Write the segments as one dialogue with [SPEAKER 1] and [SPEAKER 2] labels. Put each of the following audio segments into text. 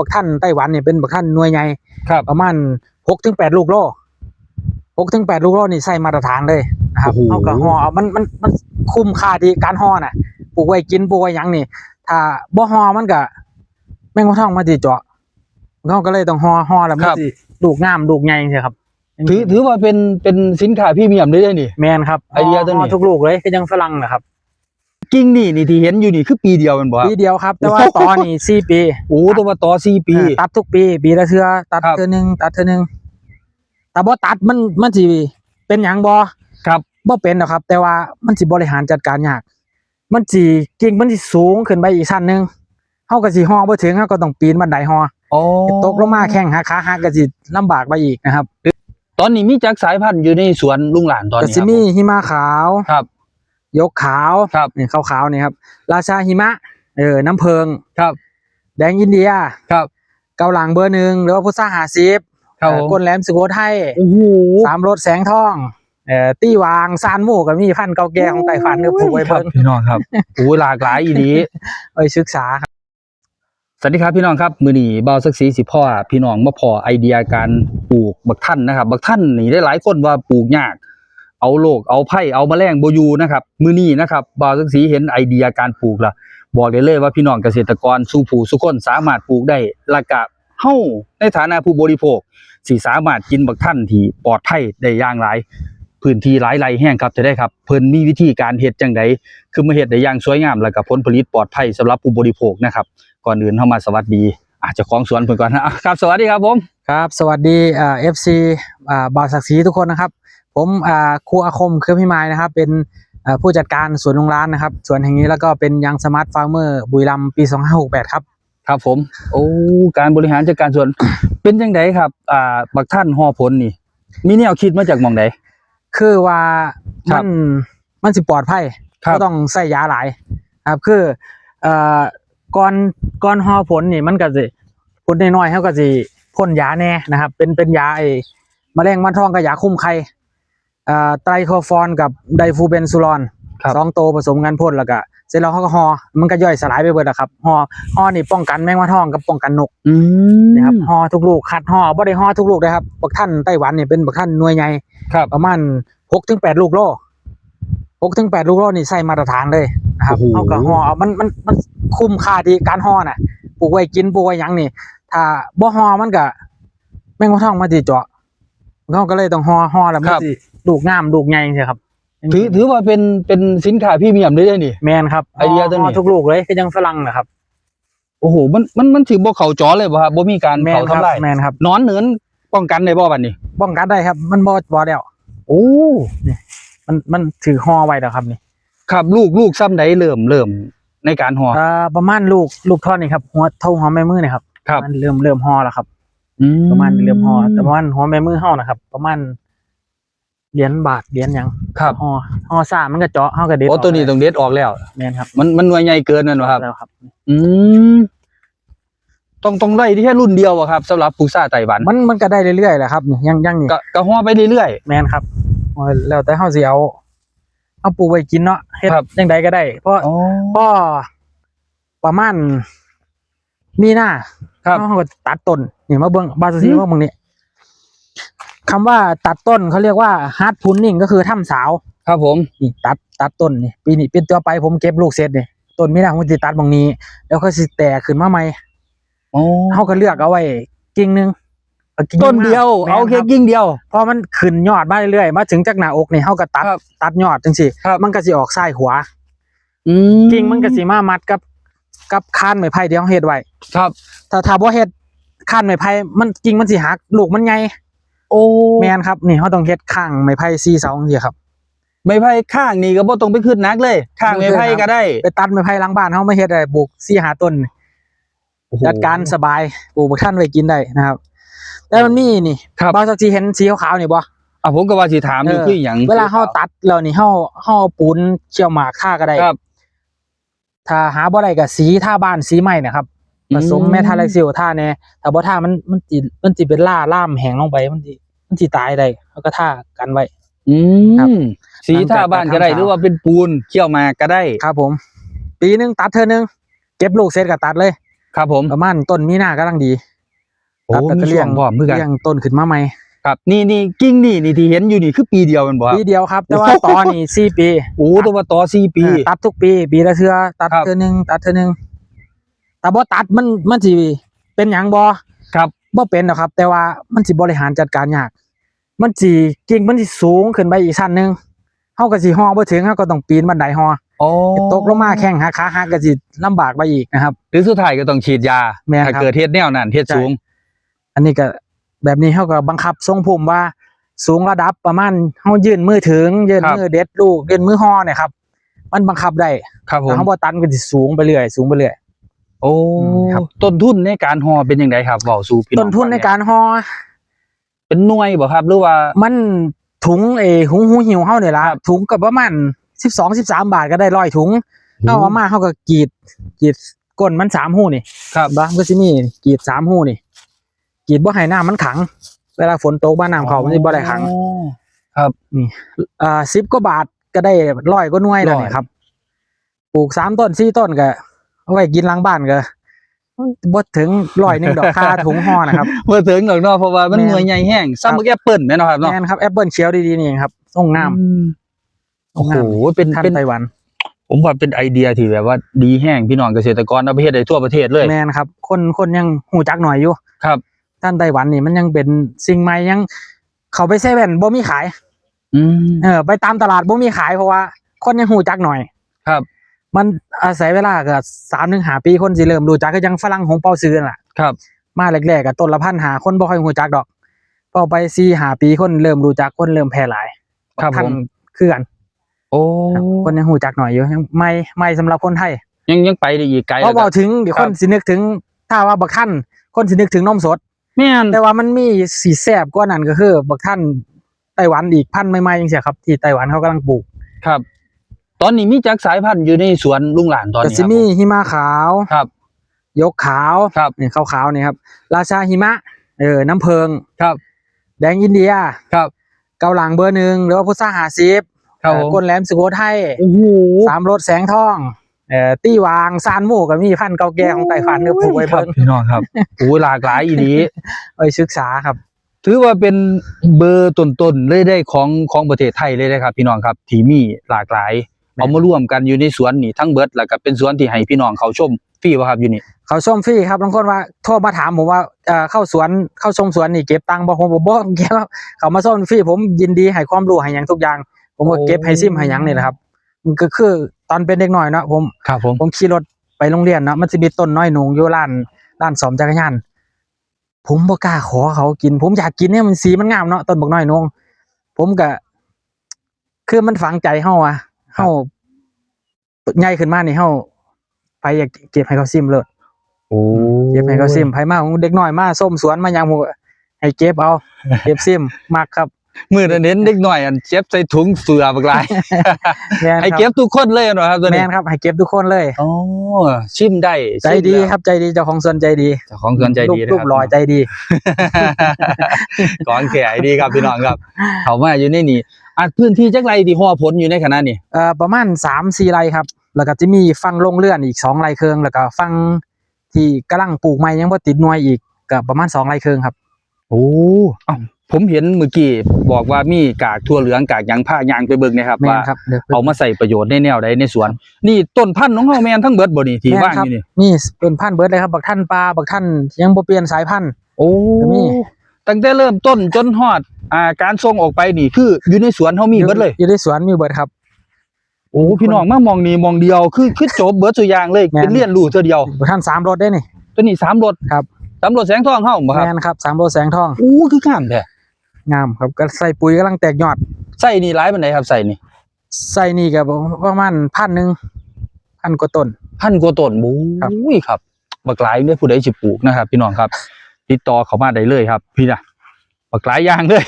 [SPEAKER 1] บักท่านไต้หวันเนี่ยเป็นบักท่านหน่วยใหญ่
[SPEAKER 2] ครับ
[SPEAKER 1] ประมาณหกถึงแปดลูกโลหกถึงแปดลูกโลนี่ใส่มาตรฐานเลยนะครับ
[SPEAKER 2] โอ้โห
[SPEAKER 1] เอากับห่อเอามันมันมันคุ้มค่าดีการห่อน่ะปลูกไว้กินปลูกไว้หยังนี่ ถ้าบ่ห่อมันก็แมงวันทองมาติเจาะเขาก็เลยต้องห่อห่อแล้วมันสิลูกงามลูกใหญ่ใช่ครับ
[SPEAKER 2] ถือถือว่าเป็นเป็นสินค้าพรีเมียมได้เลยนี่
[SPEAKER 1] แมนครับ
[SPEAKER 2] ไอเดียตัวนี้
[SPEAKER 1] ห่ทุกลูกเลยคือยังฝรั่งนะครับ
[SPEAKER 2] กิ่งนี่นี่ที่เห็นอยู่นี่คือปีเดียวแมันบ่ครับ
[SPEAKER 1] ปีเดียวครับ แต่ว่า
[SPEAKER 2] โอ้โห
[SPEAKER 1] ตอนนี่สี่ปี
[SPEAKER 2] โอ้ตัวว่าต่อสี่ปี
[SPEAKER 1] เออตัดทุกปี ปีละเทื่อตัด
[SPEAKER 2] ครับ
[SPEAKER 1] เทื่อหนึงตัดเทื่อหนึงแต่บ่ตัดมันมันสิเป็นหยังบ่
[SPEAKER 2] ครับ
[SPEAKER 1] บ่เป็นหรอกครับ แต่ว่ามันสิบริหารจัดการยาก มันสิกิ่งมันสิสูงขึ้นไปอีกชั้นหนึงเฮาก็สิฮอบ่ถึงเฮาก็ต้องปีนบันไดฮอ
[SPEAKER 2] อ๋อ
[SPEAKER 1] ตกลงมาแข้งหักขาหักก็สิลำบากไปอีกนะครับ
[SPEAKER 2] ตอนนี้มีจักสายพันธุ์อยู่ในสวนลุงหลานตอน
[SPEAKER 1] ก็
[SPEAKER 2] นี้
[SPEAKER 1] สิมีหิมะขาว
[SPEAKER 2] ครับ
[SPEAKER 1] ยกขาว
[SPEAKER 2] ครับ
[SPEAKER 1] นี่ขาวๆนี่ครับ ราชาหิมะ เออ น้ำเพิง
[SPEAKER 2] ครับ
[SPEAKER 1] แดงอินเดีย
[SPEAKER 2] ครับ
[SPEAKER 1] เกาหลังเบอร์หนึ่งหรือว่าพุทธาหาซิบ
[SPEAKER 2] ครับผม
[SPEAKER 1] ก้นแหลมสุโขทัย
[SPEAKER 2] โอ้โห
[SPEAKER 1] สามรถแสงทองเอ่อตี้วางซานหมู่ก็มีพันธุ์เก่าแก่ของไต้หวันก็ปลูกไว้
[SPEAKER 2] ครั
[SPEAKER 1] เพิ่
[SPEAKER 2] บ
[SPEAKER 1] ง
[SPEAKER 2] พี่น้องครับโอ้หลากหลายอีนี้
[SPEAKER 1] ไว้ศึกษาครับ
[SPEAKER 2] สวัสดีครับพี่น้องครับมือนี้เบาสักสีสิพ่อพี่น้องมาพอไอเดียการปลูกบักท่านนะครับ บักท่านนี่ได้หลายคนว่าปลูกยาก เอาโลกเอาไผ่เอามแมลงโบยูนะครับมือนี้นะครับบาสักสีเห็นไอเดียการปลูกละบอกได้เลยว่าพี่น้องเกษตรกรสู้ผูสุคนสามารถปลูกได้ละกะเฮ้าในฐานะผู้บริโภคสิสามารถกินบักท่านที่ปลอดภัยได้ย่างไรพื้นที่หลายไรแห้งครับจะได้ครับเพิ่นมีวิธีการเฮ็ดจังไดคือมาเฮ็ดได้ย่างสวยงามและก็ผลผลิตปลอดภัยสำหรับผู้บริโภคนะครับ ก่อนอื่นเข้ามาสวัสดีอาจจะของสวนเพิ่อนก่อนนะครับ สวัสดีครับผม
[SPEAKER 1] ครับ สวัสดีเอ่า FC อ่าบ่าวศักดิ์ศรีทุกคนนะครับ ผมอ่าครูอาคมเครือพิมายนะครับ เป็นอ่าผู้จัดการสวนลุงร้านนะครับสวนแห่งนี้แล้วก็เป็นยังสมาร์ทฟาร์มเมอร์บุรีรัมย์ปี2568ครับ
[SPEAKER 2] ครับผม โอ้การบริหารจัดการสวน เป็นจังไดครับ อ่าบักท่านห่อผลนี่ มีแนวคิดมาจากหม่องใด
[SPEAKER 1] คือว่า
[SPEAKER 2] ครั
[SPEAKER 1] มั
[SPEAKER 2] บ
[SPEAKER 1] นมันสิปลอดภัย
[SPEAKER 2] ครับ
[SPEAKER 1] ก็ต้องใส่ยาหลาย ครับคือเอ่อก่อนก่อนห่อผลนี่มันก็สิผลน้อยๆเขาก็สิพ่นยาแน่นะครับ เป็นเป็นยาไอ้แมลงวันทองกับยาคุมไข่เอ่อ ไตรโคฟอนกับไดฟูเบนซูลอน
[SPEAKER 2] ครับ
[SPEAKER 1] สองตัวผสมกันพ่นแล้วก็เสร็จแล้วเขาก็ห่อมันก็ย่อยสลายไปเบิดแล้วครับห่อห่อนี่ป้องกันแมงวันทองกับป้องกันนก
[SPEAKER 2] อืม
[SPEAKER 1] นะครับห่อทุกลูกคัดห่อบ่ได้ห่อทุกลูกนะครับบักท่านไต้หวันเนี่ยเป็นบักท่านหน่วยใหญ่
[SPEAKER 2] ครับ
[SPEAKER 1] ประมาณหกถึงแปดลูกโลหกถึงแปดลูกโลนี่ใส่มาตรฐานเลยนะครับ
[SPEAKER 2] โอ้โห
[SPEAKER 1] เอากับห่อเอามันมันมันคุ้มค่าดีการห่อน่ะปลูกไว้กินปลูกไว้หยังนี่ ถ้าบ่ห่อมันก็แมงวันทองมาติเจาะ เขาก็เลยต้องห่อห่อแล้วมันสิลูกงามลูกใหญ่ใช่ครับ
[SPEAKER 2] ถือถือว่าเป็นเป็นสินค้าพรีเมียมได้เลยนี่
[SPEAKER 1] แมนครับ
[SPEAKER 2] ไอเดียตัวนี้
[SPEAKER 1] ห่ทุกลูกเลยก็ยังฝรั่งนะครับ
[SPEAKER 2] โอ้โหมันมันมันถือบ่เข้าจอเลยบ่ครับบ่มีการ
[SPEAKER 1] แมน
[SPEAKER 2] เผา
[SPEAKER 1] ครับ
[SPEAKER 2] ทำลาย
[SPEAKER 1] แมนครับ
[SPEAKER 2] นอนเหนือนป้องกันได้บ่บัดนี้
[SPEAKER 1] ป้องกันได้ครับ มันบ่บ่แล้ว
[SPEAKER 2] โอ้
[SPEAKER 1] มันมันถือห่อไว้แล้วครับนี่
[SPEAKER 2] ครับลูกลูกซ้ำใดเริ่มเริ่มในการห่อ
[SPEAKER 1] เอ่อประมาณลูกลูกท่อนนี่ครับหัวเท่าหัวแม่มือนี่ครับ
[SPEAKER 2] ครับ
[SPEAKER 1] มันเริ่มเริ่มห่อแล้วครับ
[SPEAKER 2] อื
[SPEAKER 1] ประมาณเริ่มห่อแต่ประมาณหัวแม่มือเฮานะครับ ประมาณเหรียญบาทเหรียญหยัง
[SPEAKER 2] ครับ
[SPEAKER 1] ห่อห่อซ่ามันก็เจาะเฮาก็เด็ด
[SPEAKER 2] โอ้ตัวนี้ต้องเด็ดออกแล้ว
[SPEAKER 1] แม่นครับ
[SPEAKER 2] มันมันหน่วยใหญ่เกินนั่นบ่ครับ
[SPEAKER 1] แล้วครับ
[SPEAKER 2] อืมต้องต้องได้ที่แค่รุ่นเดียวอะครับสำหรับปูซ่าไต้หวัน
[SPEAKER 1] มันมันก็ได้เรื่อยๆแหละครับนี่ยังยังนี่
[SPEAKER 2] ก็ก็ห่อไปเรื่อย
[SPEAKER 1] แม่นครับเอาแล้วแต่เฮาสิเอาเอาปลูกไว้กินเนาะเฮ็ด
[SPEAKER 2] ครับ
[SPEAKER 1] จังใดก็ได้ เพราะ
[SPEAKER 2] ๆอ๋อ
[SPEAKER 1] ก็ประมาณมีหน้า
[SPEAKER 2] ครับ
[SPEAKER 1] เขาก็ตัดต้น นี่มาเบิ่งบาสซี
[SPEAKER 2] อืม
[SPEAKER 1] มาเบิ่งนี่คำว่าตัดต้นเขาเรียกว่าฮาร์ดพุนนิ่งก็คือทำสาว
[SPEAKER 2] ครับผม
[SPEAKER 1] นี่ตัดตัดต้นนี่ปีนี้เป็นตัวไปผมเก็บลูกเสร็จนี่ต้นมีหน้าผมสิตัดบางนี้ แล้วก็สิแตกขึ้นมาใหม่
[SPEAKER 2] อ๋อ
[SPEAKER 1] เขาก็เลือกเอาไว้กิ่งหนึงอากิ่ง
[SPEAKER 2] ต้นเดียว
[SPEAKER 1] มก
[SPEAKER 2] เอาแค่
[SPEAKER 1] ม่นรับ
[SPEAKER 2] กิ่งเดียว
[SPEAKER 1] พอมันขึ้นยอดมาเรื่อยๆมาถึงจากหน้าอกนี่เขาก็ตัด
[SPEAKER 2] ครับ
[SPEAKER 1] ตัดยอดจังซี่
[SPEAKER 2] ครับ
[SPEAKER 1] มันก็สิออกซ้ายขวา
[SPEAKER 2] อืม
[SPEAKER 1] กิ่งมันก็สิมามัดกับกับคานไม้ไผ่ที่เฮาเฮ็ดไว้
[SPEAKER 2] ครับ
[SPEAKER 1] ถ้าถ้าบ่เฮ็ด คานไม้ไผ่มันกิ่งมันสิหักลูกมันใหญ่
[SPEAKER 2] โอ้
[SPEAKER 1] แม่นครับนี่เฮาต้องเฮ็ดข้างไม้ไผ่4เสาจังซี่ครับ
[SPEAKER 2] ไม้ไผ่ข้างนี่ก็บ่ต้องไปขึ้นนักเลย ข้างไม้ไผ่ก็ได้
[SPEAKER 1] ไปตัดไม้ไผ่หลังบ้านเฮามาเฮ็ดได้ปลูก4 5ต้น
[SPEAKER 2] โอ้โห
[SPEAKER 1] จัดการสบายปลูกบักท่านไว้กินได้นะครับแต่มันมีนี่
[SPEAKER 2] ครับ
[SPEAKER 1] บ่าวสักทีเห็นสีขาวๆนี่บ่
[SPEAKER 2] อะผมก็ว่าสิถามอยู่
[SPEAKER 1] เออ
[SPEAKER 2] คือหยัง
[SPEAKER 1] เวลาเฮาตัดแล้วนี่เฮาเฮาเอาปูนเคี่ยวหมากค่าก็ได้
[SPEAKER 2] ครับ
[SPEAKER 1] ถ้าหาบ่ได้ก็สีท่าบ้านสีไม้นะครับ ผสม
[SPEAKER 2] อืม
[SPEAKER 1] เมทาไลซิลท่าแน่ถ้าบ่ท่ามันมันสิมันสิเป็นล่าล่ามแห้งลงไปมันสิมันสิตายได้เขาก็ท่ากันไว้
[SPEAKER 2] อื
[SPEAKER 1] ครับ
[SPEAKER 2] มสีท่าบ้านก็ได้
[SPEAKER 1] หลังจาก
[SPEAKER 2] หรือว่าเป็นปูนเขี่ยวมาก็ได้
[SPEAKER 1] ครับผม ปีหนึงตัดเธอหนึงเก็บลูกเสร็จก็ตัดเลย
[SPEAKER 2] ครับผม
[SPEAKER 1] ประมาณต้นมีหน้ากำลังดี
[SPEAKER 2] โอ้
[SPEAKER 1] ครับแล้ว
[SPEAKER 2] มี
[SPEAKER 1] ก็
[SPEAKER 2] ช่วงพร้อมเพื่อกัน
[SPEAKER 1] เลี้ยงต้นขึ้นมาใหม่
[SPEAKER 2] ครับนี่นี่กิ้งนี่นี่ที่เห็นอยู่นี่คือปีเดียวแมันบ่ครับ
[SPEAKER 1] ปีเดียวครับ แต่ว่า
[SPEAKER 2] โอ้โห
[SPEAKER 1] ตอนนี้สี่ปี
[SPEAKER 2] โอ้ตัวว่าต่อสี่ปี
[SPEAKER 1] เออตัดทุกปี ปีละเทื่อตัด
[SPEAKER 2] ครับ
[SPEAKER 1] เทื่อหนึงตัดเทื่อหนึง แต่บ่ตัดมันมันสิเป็นหยังบ่
[SPEAKER 2] ครับ
[SPEAKER 1] บ่เป็นหรอกครับ แต่ว่ามันสิบริหารจัดการยาก มันสิกิ่งมันสิสูงขึ้นไปอีกชั้นหนึงเฮาก็สิฮอบ่ถึงเฮาก็ต้องปีนบันไดฮอ
[SPEAKER 2] โอ้
[SPEAKER 1] ตกลงมาแข้งหักขาหักก็สิลำบากไปอีกนะครับ
[SPEAKER 2] หรือสุดท้ายก็ต้องฉีดยา
[SPEAKER 1] แม่นครับ
[SPEAKER 2] ถ้าเกิดเฮ็ดแนวนั้นเฮ็ด
[SPEAKER 1] ใช่
[SPEAKER 2] สูง
[SPEAKER 1] อันนี้ก็แบบนี้เขาก็บังคับทรงภูมิว่า สูงระดับประมาณเขายื่นมือถึงยื่น
[SPEAKER 2] ครับ
[SPEAKER 1] มือเด็ดลูกยื่นมือห่อเนี่ยครับ มันบังคับได้
[SPEAKER 2] ครับผม
[SPEAKER 1] แต่เขาบ่ตันก็สิสูงไปเรื่อยสูงไปเรื่อย
[SPEAKER 2] โอ้
[SPEAKER 1] อืมครับ
[SPEAKER 2] ต้นทุนในการห่อเป็นยังไงครับเว้าสู่พี่น้อง
[SPEAKER 1] ต้นทุนใน
[SPEAKER 2] ฟัง
[SPEAKER 1] การห่อ
[SPEAKER 2] เป็นหน่วยบ่ครับ หรือว่า
[SPEAKER 1] มันถุงเอหุงหูหิวเฮาเนี่ยละถุงกับประมาณสิบสองสิบสามบาทก็ได้ร้อยถุงเอาเอามาเขาก็กรีดกรีดก้นมันสามหูนี่
[SPEAKER 2] ครับ
[SPEAKER 1] บ้างก็สิมีกรีดสามหูนี่กรีดบ่ให้น้ำมันขัง เวลาฝนตกบ้านน้ำเขามันสิบ่ได้ขัง
[SPEAKER 2] อ๋อ
[SPEAKER 1] อ่าสิบกว่าบาทก็ได้ร้อยก็น่วยแล้ว
[SPEAKER 2] ร้อย
[SPEAKER 1] เนี่ยครับ ปลูกสามต้นสี่ต้นก็ เอาไว้กินหล้างบ้านก็บ่ถึงร้อยหนึ่งดอกค่าถุงห่อนะครับ
[SPEAKER 2] บ่ถึงดอกเนาะเพราะว่ามัน
[SPEAKER 1] แม่น
[SPEAKER 2] หน่วยใหญ่แห้งซ้ำบักแอปเปิ้ลแม่นเนาะครับเนาะ
[SPEAKER 1] แม่นครับแอปเปิลเขียวดีๆนี่เองครับส่งน้
[SPEAKER 2] อืมำโอ้โห
[SPEAKER 1] ส่ง
[SPEAKER 2] เป็น
[SPEAKER 1] น้ำท่าน
[SPEAKER 2] เป็น
[SPEAKER 1] ไต้หวัน
[SPEAKER 2] ผมว่าเป็นไอเดียที่แบบว่าดีแห้งพี่น้องเกษตรกรเอาไปเฮ็ดได้ทั่วประเทศเลย
[SPEAKER 1] แม่นครับ คนคนยังหูจักหน่อยอยู่
[SPEAKER 2] ครับ
[SPEAKER 1] ท่านไต้หวันนี่มันยังเป็นสิ่งใหม่ยัง เขาไปเซเว่นบ่มีขาย
[SPEAKER 2] อืม
[SPEAKER 1] เออ ไปตามตลาดบ่มีขายเพราะว่า คนยังหูจักหน่อย
[SPEAKER 2] ครับ
[SPEAKER 1] มันอาศัยเวลาก็สามถึงหาปีคนสิเริ่มรู้จักก็ยังฝรั่งหงเปาซื้อนั่นล่ะ
[SPEAKER 2] ครับ
[SPEAKER 1] มาแรกๆกับต้นละพันหาคนบ่ค่อยรู้จักดอกพอไปสี่หาปีคนเริ่มรู้จักคนเริ่มแพร่หลาย
[SPEAKER 2] ครับ
[SPEAKER 1] ท่าน
[SPEAKER 2] ผม
[SPEAKER 1] คือกัน
[SPEAKER 2] โอ้
[SPEAKER 1] ครับคนยังรู้จักหน่อยอยู่ยังไม่ไม่สำหรับคนไทย
[SPEAKER 2] ยังยังไปได้อีกไกล
[SPEAKER 1] เพราะ
[SPEAKER 2] แล้ว
[SPEAKER 1] บ
[SPEAKER 2] ก็
[SPEAKER 1] อกถึงเดี๋ยว
[SPEAKER 2] ค
[SPEAKER 1] ครับนสินึกถึง ถ้าว่าบักท่านคนสินึกถึงนมสด
[SPEAKER 2] แม่น
[SPEAKER 1] แต่ว่ามันมีสีแสบกว่านั้นก็คือบักท่านไต้หวันอีกพันธุ์ใหม่ๆจังซี่ครับที่ไต้หวันเขากำลังปลูก
[SPEAKER 2] ครับ ตอนนี้มีจักสายพันธุ์อยู่ในสวนลุงหลานตอน
[SPEAKER 1] ก็
[SPEAKER 2] นี้
[SPEAKER 1] สิมีหิมะขาว
[SPEAKER 2] ครับ
[SPEAKER 1] ยกขาว
[SPEAKER 2] ครับ
[SPEAKER 1] นี่ขาวๆนี่ครับ ราชาหิมะ เออ น้ำเพิง
[SPEAKER 2] ครับ
[SPEAKER 1] แดงอินเดีย
[SPEAKER 2] ครับ
[SPEAKER 1] เกาหลังเบอร์หนึ่งหรือว่าพุทราหาซิบ
[SPEAKER 2] ครับผม
[SPEAKER 1] ก้นแหลมสุโขทัย
[SPEAKER 2] โอ้โห
[SPEAKER 1] สามรถแสงทอง เอ่อ ตี้วาง ซานหมู่ก็มีพันธุ์เก่าแก่ของไต้หวันก็ปลูกไว้
[SPEAKER 2] ครั
[SPEAKER 1] เพิ่
[SPEAKER 2] บ
[SPEAKER 1] ง
[SPEAKER 2] พี่น้องครับโอ้ยหลากหลายอีนี้
[SPEAKER 1] ไว้ศึกษาครับ
[SPEAKER 2] ถือว่าเป็นเบอร์ต้นๆเลยได้ของของประเทศไทยเลยนะครับ พี่น้องครับที่มีหลากหลาย
[SPEAKER 1] แม่น
[SPEAKER 2] เอามาร่วมกันอยู่ในสวนนี่ทั้งเบิดแล้วก็เป็นสวนที่ให้พี่น้องเขาชมฟรีบ่ครับอยู่นี่
[SPEAKER 1] เขาชมฟรีครับบางคนว่าโทรมาถามผมว่าเอ่อเข้าสวนเข้าชมสวนนี่เก็บตังค์บ่ผมบอกบ่เก็บครับเขามาชมฟรีผมยินดีให้ความรู้ให้หยังทุกอย่าง ผมก็เก็บให้ซิมให้หยังนี่แหละครับมันก็คือตอนเป็นเด็กน้อยเนาะผม
[SPEAKER 2] ครับผม
[SPEAKER 1] ผมขี่รถไปโรงเรียนเนาะมันจะมีต้นน้อยหนูอยู่ร้านร้านสอมจักรยานผมบ่กล้าขอเขากิน ผมอยากกินเนี่ยมันสีมันงามเนาะต้นบักน้อยหนงผมก็คือมันฝังใจเฮาอะ เฮาใหญ่ขึ้นมานี่เฮาไปอยากเก็บให้เขาซิมเลย
[SPEAKER 2] โอ้
[SPEAKER 1] เก็บให้เขาซิมไผมาของเด็กน้อยมาส้มสวนมาหยังผมก็ให้เก็บเอาเก็บซิมมักครับ
[SPEAKER 2] มือนั้นเน้นเด็กหน่อยอันเจ็บใส่ถุงเสือบักหลาย
[SPEAKER 1] แม่น
[SPEAKER 2] ให้
[SPEAKER 1] ค
[SPEAKER 2] เก็
[SPEAKER 1] รั
[SPEAKER 2] บบทุกคนเลยเนาะครับตัว
[SPEAKER 1] แม่
[SPEAKER 2] นี้
[SPEAKER 1] นครับให้เก็บทุกคนเลย
[SPEAKER 2] อ๋อชิมได้
[SPEAKER 1] ใจดีครับใจดีเจ้าของสวนใจดี
[SPEAKER 2] เจ้าของสวนใจดีนะ
[SPEAKER 1] รู
[SPEAKER 2] ค
[SPEAKER 1] ป
[SPEAKER 2] รับ
[SPEAKER 1] หล่อใจดี
[SPEAKER 2] ก่อนแก่ดีครับพี่น้องครับเขามาอยู่ในนี่ อัดพื้นที่จักไรที่ห่อผลอยู่ในขณะนี้
[SPEAKER 1] เอ่อประมาณสามสี่ไร่ครับ แล้วก็จะมีฟังลงเลื่อนอีกสองไร่เคืองแล้วก็ฟังที่กำลังปลูกใหม่ยังบ่ติดหน่วยอีกก็ประมาณสองไร่เคืองครับ
[SPEAKER 2] โอ้เอ้าผมเห็นเมื่อกี้บอกว่ามีกากทั่วเหลืองกากยางผ้ายางไปเบิ่งนะครับ
[SPEAKER 1] แม่
[SPEAKER 2] ว่าน
[SPEAKER 1] ครับเดี๋ยว
[SPEAKER 2] เอามาใส่ประโยชน์ในแนวใดในสวน นี่ต้นพันธุ์ของเฮาแม่นทั้งเบิดบ่นี่ที่
[SPEAKER 1] แม่น
[SPEAKER 2] ว่าง
[SPEAKER 1] ครั
[SPEAKER 2] อบยู่นี่
[SPEAKER 1] นี่เป็นพันธุ์เบิร์ดเลยครับบักท่านปลาบักท่านยังบ่เปลี่ยนสายพันธุ์
[SPEAKER 2] โอ้
[SPEAKER 1] ก็มี
[SPEAKER 2] ตั้งแต่เริ่มต้นจนฮอดอ่าการส่งออกไปนี่คืออยู่ในสวนเฮามีเบิดเลย
[SPEAKER 1] อยู่ในสวนมีเบิร์ดครับ
[SPEAKER 2] โอ้พี่น้องมามองนี่มองเดียวคือคือจบเบิดสุอย่างเลย
[SPEAKER 1] แม่น
[SPEAKER 2] เป็นเรียนรู้เทื่อเดียว
[SPEAKER 1] บักท่านสามรถได้นี่
[SPEAKER 2] ตัวนี้สามรถ
[SPEAKER 1] ครับ
[SPEAKER 2] สามรถแสงทองเฮาบ่ครับ
[SPEAKER 1] แม่นครับสามรถแสงทอง
[SPEAKER 2] โอ้คืองามแท้
[SPEAKER 1] งามครับก็ใส่ปุ๋ยกำลังแตกยอด
[SPEAKER 2] ใส่นี่หลายปานใดครับใส่นี่
[SPEAKER 1] ใส่นี่ก็ประมาณพันหนึ่งพันกว่าต้น
[SPEAKER 2] พันกว่าต้นบู
[SPEAKER 1] ครับ้
[SPEAKER 2] ยครับ บักหลายเนี่ยผู้ใดสิปลูกนะครับ พี่น้องครับ ติดต่อเขามาได้เลยครับ พี่นะบักหลายอย่างเลย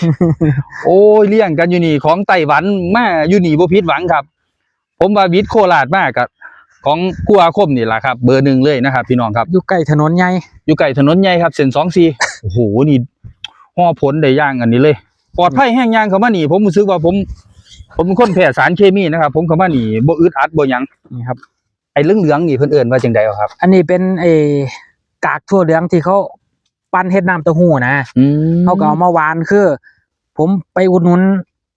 [SPEAKER 2] โอ้ยเลี้ยงกันอยู่นี่ของไต้หวันมาอยู่นี่บ่ผิดหวังครับ ผมว่าวิทย์โคราชมากกับของกัวอาคมนี่แหละครับ เบอร์หนึ่งเลยนะครับพี่น้องครับ
[SPEAKER 1] อยู่ใกล้ถนนใหญ่
[SPEAKER 2] อยู่ใกล้ถนนใหญ่ครับเส้นสองสี่โอ้โหนี่ห่อผลได้ย่างอันนี้เลย ปลอดภัยแห้งย่างเขามานี่ผมรู้สึกว่าผม ผมเป็นคนแพ้สารเคมีนะครับ ผมเขามานี่บ่อึดอัดบ่หยัง
[SPEAKER 1] นี่ครับ
[SPEAKER 2] ไอ้เหลืองๆนี่เพิ่นเอิ้นว่าจังได๋ครับ
[SPEAKER 1] อันนี้เป็นเออกากทั่วเหลืองที่เขา ปั้นเฮ็ดน้ำเต้าหู้นะ
[SPEAKER 2] อืม
[SPEAKER 1] เขาก็เอามาหวานคือ ผมไปอุดหนุน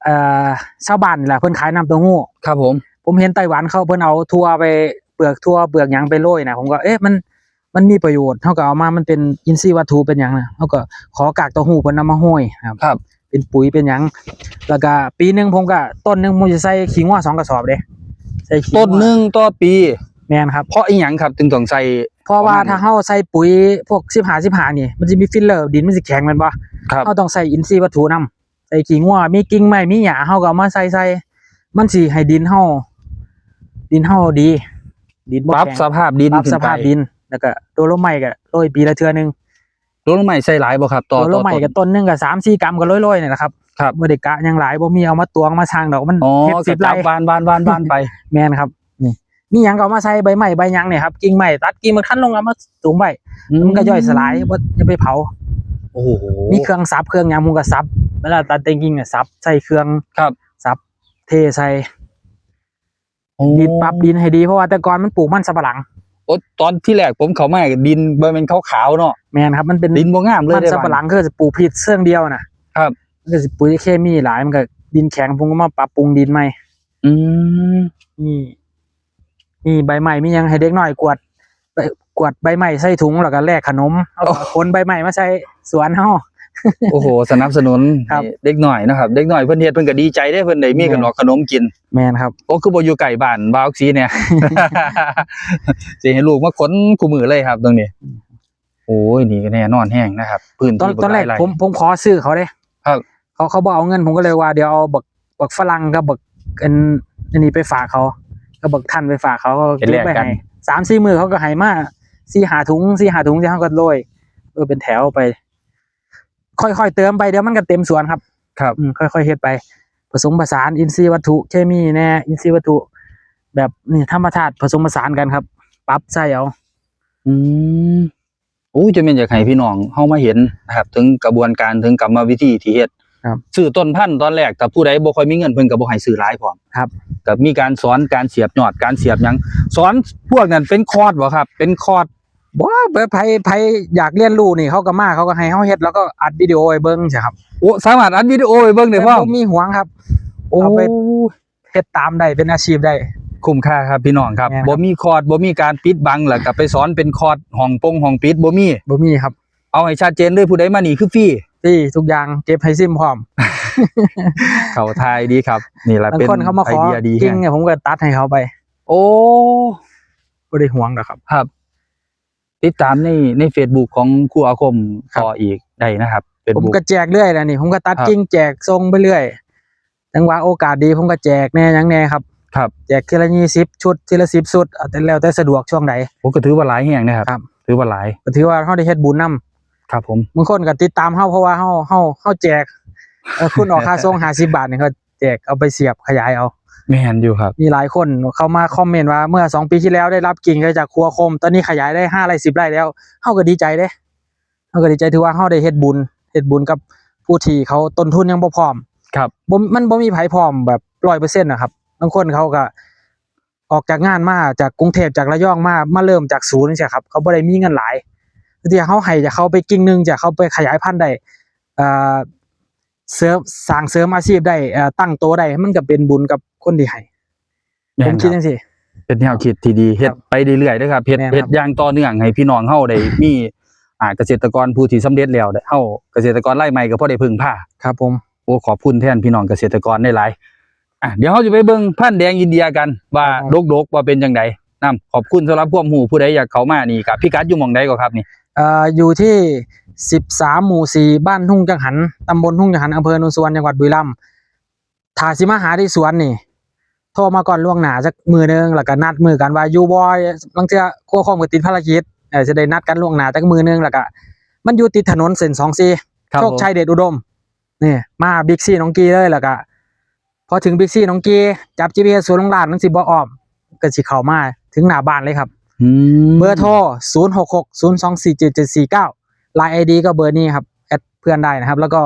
[SPEAKER 1] เอ่อชาวบ้านนี่แหละเพิ่นขายน้ำเต้าหู้
[SPEAKER 2] ครับผม
[SPEAKER 1] ผมเห็นไต้หวันเขาเพิ่นเอาทั่วไปเปลือกทั่วเปลือกหยังไปโรยนะผมก็เอ๊ะมันมันมีประโยชน์เขาก็เอามามันเป็นอินทรีย์วัตถุเป็นหยังนะเขาก็ขอกากเต้าหู้เพิ่นนำมาห้อยครับ
[SPEAKER 2] ครับ
[SPEAKER 1] เป็นปุ๋ยเป็นหยัง แล้วก็ปีหนึงผมก็ต้นหนึงผมจะใส่ขี้งัวสองกระสอบเด้ใส่ขี้งัว
[SPEAKER 2] ต้นหนึ่งต่อปี
[SPEAKER 1] แม่นครับ
[SPEAKER 2] เพราะอีหยังครับจึงต้องใส่
[SPEAKER 1] เพราะว่า
[SPEAKER 2] ประมาณ
[SPEAKER 1] ถ้าเฮาใส่ปุ๋ยพวก15 15นี่ มันจะมีฟิลเลอร์ดินมันสิแข็งแม่นบ่
[SPEAKER 2] ครับ
[SPEAKER 1] เฮาต้องใส่อินทรีย์วัตถุนํใส่ขี้งัวมีกิ่งไม้มีหญ้าเฮาก็เอามาใส่ใส่มันสิให้ดินเฮาดินเฮาดี ดินบ่
[SPEAKER 2] ปรับ
[SPEAKER 1] แข็ง
[SPEAKER 2] สภาพดิน
[SPEAKER 1] ปรับ
[SPEAKER 2] ขึ้น
[SPEAKER 1] ส
[SPEAKER 2] ไป
[SPEAKER 1] ภาพดินแล้วก็โดโลไม้ก็โรยปีละเทื่อหนึง
[SPEAKER 2] โดนไม้ใส่หลายบ่ครับต่อ
[SPEAKER 1] โดโล
[SPEAKER 2] ต่อ
[SPEAKER 1] ไม้
[SPEAKER 2] ต้น
[SPEAKER 1] ก็ต้นหนึงก็3 4กรัมก็โรยๆนี่แหละครับ
[SPEAKER 2] ครับ
[SPEAKER 1] บ่ได้กะหยังหลายบ่มีเอามาตวงมาสร้างดอกมัน
[SPEAKER 2] อ๋อ
[SPEAKER 1] เฮ็ด
[SPEAKER 2] ก
[SPEAKER 1] สิ
[SPEAKER 2] ระ
[SPEAKER 1] บไร่
[SPEAKER 2] จับบานบานบานบานไป
[SPEAKER 1] แม่นครับนี่ มีหยังก็เอามาใส่ใบไม้ใบหยังเนี่ยครับกิ่งไม้ตัดกิ่งมาคั้นลงเอามาสูงไว้มันก็ย่อยสลายบ่อย่าไปเผา
[SPEAKER 2] โอ้โห
[SPEAKER 1] มีเครื่องซับเครื่องหยังผมก็ซับเวลาตัดแต่งกิ่งเนี่ยซับใส่เครื่อง
[SPEAKER 2] ครับ
[SPEAKER 1] ซับเทใส่
[SPEAKER 2] โอ้
[SPEAKER 1] ดินปรับดินให้ดีเพราะว่าแต่ก่อนมันปลูกมันสำปะหลัง
[SPEAKER 2] โอ้ตอนที่แรกผมเข้ามาดินบ่แม่นขาวๆเนาะ
[SPEAKER 1] แม่นครับมันเป็น
[SPEAKER 2] ดินบ่งามเลย
[SPEAKER 1] มัน
[SPEAKER 2] ได้
[SPEAKER 1] สำปะหลังคือจะปลูกผิดเครื่องเดียวนะครับมันก็สิปุ๋ยเคมีหลายมันก็ดินแข็งผมก็มาปรับปรุงดินใหม่
[SPEAKER 2] อืม
[SPEAKER 1] นี่ นี่ใบใหม่มีหยังให้เด็กน้อยกวาดไปกวาดใบใหม่ใส่ถุงแล้วก็แลกขนมเอาคนใบใหม่มาใส่สวนเฮา
[SPEAKER 2] โอ้โหสนับสนุน
[SPEAKER 1] ครับ
[SPEAKER 2] ให้เด็กหน่อยนะครับเด็กหน่อยเพิ่นเฮ็ดเพิ่นก็ดีใจได้เพิ่นได้มี
[SPEAKER 1] แม่
[SPEAKER 2] ขนมขนมกิน
[SPEAKER 1] แม่นครับ
[SPEAKER 2] โอ้คือบ่อยู่ไกลบ้านบ่าวซีเนี่ยสิให้ลูกมาขนคู่มือเลยครับ ตรงนี้โอ้ยนี่ก็แน่นอนแห้งนะครับพื้น
[SPEAKER 1] ตอน
[SPEAKER 2] ที่
[SPEAKER 1] ตอนแรก
[SPEAKER 2] บ่หลายไผ
[SPEAKER 1] มผมขอซื้อเขาเด้
[SPEAKER 2] ครับ
[SPEAKER 1] เขาเขาบอกเอาเงินผมก็เลยว่าเดี๋ยวเอาบักบักฝรั่งกับบักอันอันนี้ไปฝากเขา ก็บักท่านไปฝากเขาก็
[SPEAKER 2] เป็นแลก
[SPEAKER 1] ไป
[SPEAKER 2] กัน
[SPEAKER 1] ให้สามสี่มือเขาก็ให้มาสี่หาถุงสี่หาถุงที่เขาก็โรยเออเป็นแถวไป ค่อยๆเติมไปเดี๋ยวมันก็เต็มสวนครับ
[SPEAKER 2] ครับ
[SPEAKER 1] อืมค่อยๆเฮ็ดไป ผสมผสานอินทรีย์วัตถุเคมีแน่อินทรีย์วัตถุ แบบนี่ธรรมชาติผสมผสานกันครับปรับใส่เอา
[SPEAKER 2] อืมโอ้ยจะเป็นอยากให้พี่น้องเฮามาเห็นนะครับ ถึงกระบวนการถึงกรรมวิธีที่เฮ็ด
[SPEAKER 1] ครับ
[SPEAKER 2] ซื้อต้นพันธุ์ตอนแรกแต่ผู้ใดบ่ค่อยมีเงินเพิ่นก็บ่ให้ซื้อหลายพร้อม
[SPEAKER 1] ครับ
[SPEAKER 2] ก็มีการสอนการเสียบยอดการเสียบหยังสอนพวกนั้นเป็นคอร์สบ่ครับ เป็นคอร์ส
[SPEAKER 1] บ่แบบไผไผอยากเรียนรู้นี่เขาก็มาเขาก็ให้เฮาเฮ็ดแล้วก็อัดวิดีโอไว้เบิ่งใช่ครับ
[SPEAKER 2] โอ้สามารถอัดวิดีโอไว้เบิ่งได้พร้อม
[SPEAKER 1] บ่มีหวงครับ
[SPEAKER 2] โอ้
[SPEAKER 1] เอาไปเฮ็ดตามได้เป็นอาชีพได้
[SPEAKER 2] คุ้มค่าครับพี่น้องครับ
[SPEAKER 1] แม่นครับ
[SPEAKER 2] บ่มีคอร์สบ่มีการปิดบังแล้วก็ไปสอนเป็นคอร์สห้องปงห้องปิดบ่มี
[SPEAKER 1] บ่มีครับ
[SPEAKER 2] เอาให้ชัดเจนเลยผู้ใดมานี่คือฟรี
[SPEAKER 1] ที่ทุกอย่างเก็บให้ซิมพร้อม
[SPEAKER 2] เขาทายดีครับ นี่แหละ
[SPEAKER 1] บาง
[SPEAKER 2] เป็น
[SPEAKER 1] คนเขามา
[SPEAKER 2] ไอ
[SPEAKER 1] ขอ
[SPEAKER 2] เดียดี
[SPEAKER 1] กิ้ง
[SPEAKER 2] แฮะ
[SPEAKER 1] เนี่ยผมก็ตัดให้เขาไป
[SPEAKER 2] โอ้
[SPEAKER 1] บ่ได้หวงหรอกครับ
[SPEAKER 2] ครับ ติดตามในใน Facebook ของครูอาคม
[SPEAKER 1] ครับ
[SPEAKER 2] ต่ออีกได้นะครับเป็น
[SPEAKER 1] ผม
[SPEAKER 2] บุก
[SPEAKER 1] ก็แจกเรื่อยแหละนี่ผมก็ตัด
[SPEAKER 2] ครับ
[SPEAKER 1] กิ้งแจกทรงไปเรื่อยจังหวะโอกาสดีผมก็แจกแน่ยังแน่ครับ
[SPEAKER 2] ครับ
[SPEAKER 1] แจกทีละ20ชุดทีละ10ชุดเอาแต่แล้วแต่สะดวกช่วงไหน
[SPEAKER 2] ผมก็ถือว่าหลายแห่งนะครับ
[SPEAKER 1] ครับ
[SPEAKER 2] ถือว่าหลาย
[SPEAKER 1] ก็ถือว่าเฮาได้เฮ็ดบุญนํ
[SPEAKER 2] ครับผม
[SPEAKER 1] บางคนก็ติดตามเฮาเพราะว่าเฮาเฮาเฮาแจกเอ่อคุณออกค่าส่ง50บาทนี่เขาแจกเอาไปเสียบขยายเอา
[SPEAKER 2] แม่นอยู่ครับ
[SPEAKER 1] มีหลายคนเข้ามาคอมเมนต์ว่าเมื่อสองปีที่แล้วได้รับกิ่งจากครัวคม ตอนนี้ขยายได้ห้าไร่สิบไร่แล้วเฮาก็ดีใจเด้เฮาก็ดีใจถือว่าเฮาได้เฮ็ดบุญเฮ็ดบุญกับผู้ที่เขาต้นทุนยังบ่พร้อม
[SPEAKER 2] ครับ
[SPEAKER 1] บ่มันบ่มีไผพร้อมแบบ100%นะครับบางคนเขาก็ออกจากงานมาจากกรุงเทพจากระยองมามาเริ่มจากศูนย์ใช่ครับ เขาบ่ได้มีเงินหลาย ที่เขาให้จะเขาไปกิ่งหนึงจะเขาไปขยายพันธุ์ได้เอ่อเสริมสร้างเสริมอาชีพได้เอ่อตั้งโตวได้มันก็เป็นบุญกับคนที่ให้
[SPEAKER 2] แม่
[SPEAKER 1] ผม
[SPEAKER 2] น
[SPEAKER 1] คิด
[SPEAKER 2] ครับ
[SPEAKER 1] จังซี่
[SPEAKER 2] เป็นแนวคิดที่ดีเฮ็ด
[SPEAKER 1] ครับ
[SPEAKER 2] ไปเรื่อยๆนะครับเฮ็ด
[SPEAKER 1] แม่นครับ
[SPEAKER 2] เฮ็ดอย่างต่อเนื่องให้พี่น้องเฮาได้มีอ่าเกษตรกรผู้ที่สำเร็จแล้วได้เฮาเกษตรกรรายใหม่ก็พอได้พึ่งพา
[SPEAKER 1] ครับผม
[SPEAKER 2] โอ้ขอบคุณแทนพี่น้องเกษตรกรได้หลายอะเดี๋ยวเราจะไปเบิ่งพันธุ์แดงอินเดียกันว่าดกๆว่าเป็นจังไดนํขอบคุณสำหรับความรู้ผู้ใดอยากเข้ามานี่กับพี่กัดอยู่หม่องใดก็ครับนี่
[SPEAKER 1] เอ่ออยู่ที่ 13 หมู่ 4 บ้านทุ่งจังหันตำบลทุ่งจังหันอำเภอโนนสวรรณจังหวัดบุรีรัมย์ถ้าสิมาหาที่สวนนี่โทรมาก่อนล่วงหน้าสักมือหนึงแล้วก็นัดมือกันว่าอยู่บ่บางเทื่อครัวคอมก็ติดภารกิจเออจะได้นัดกันล่วงหน้าจักมือหนึงแล้วก็มันอยู่ติดถนนเส้น24
[SPEAKER 2] ครับ
[SPEAKER 1] โชคชัยเดชอุดมนี่มาบิ๊กซีน้องกีเลยแล้วก็พอถึงบิ๊กซีน้องกีจับ GPS สวนลงลาดมันสิบ่อ้อมก็สิเข้ามาถึงหน้าบ้านเลยครับ
[SPEAKER 2] อืม
[SPEAKER 1] เบอร์โทร0 6 6 0 2 4 7 7 4 9 Line ID ก็เบอร์นี้ครับแอดเพื่อนได้นะครับ แล้วก็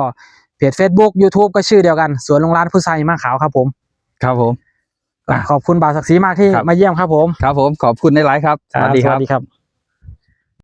[SPEAKER 1] เพจ Facebook YouTube ก็ชื่อเดียวกัน สวนลงร้านผู้ชายมาขาวครับผม
[SPEAKER 2] ครับผมอะ
[SPEAKER 1] ขอบคุณบ่าวศักดิ์ศรีมากที่
[SPEAKER 2] ครับ
[SPEAKER 1] มาเยี่ยมครับผม
[SPEAKER 2] ครับผม ขอบคุณในไลฟ์ครับ สวัสดีครับ
[SPEAKER 1] สวัสดีครับ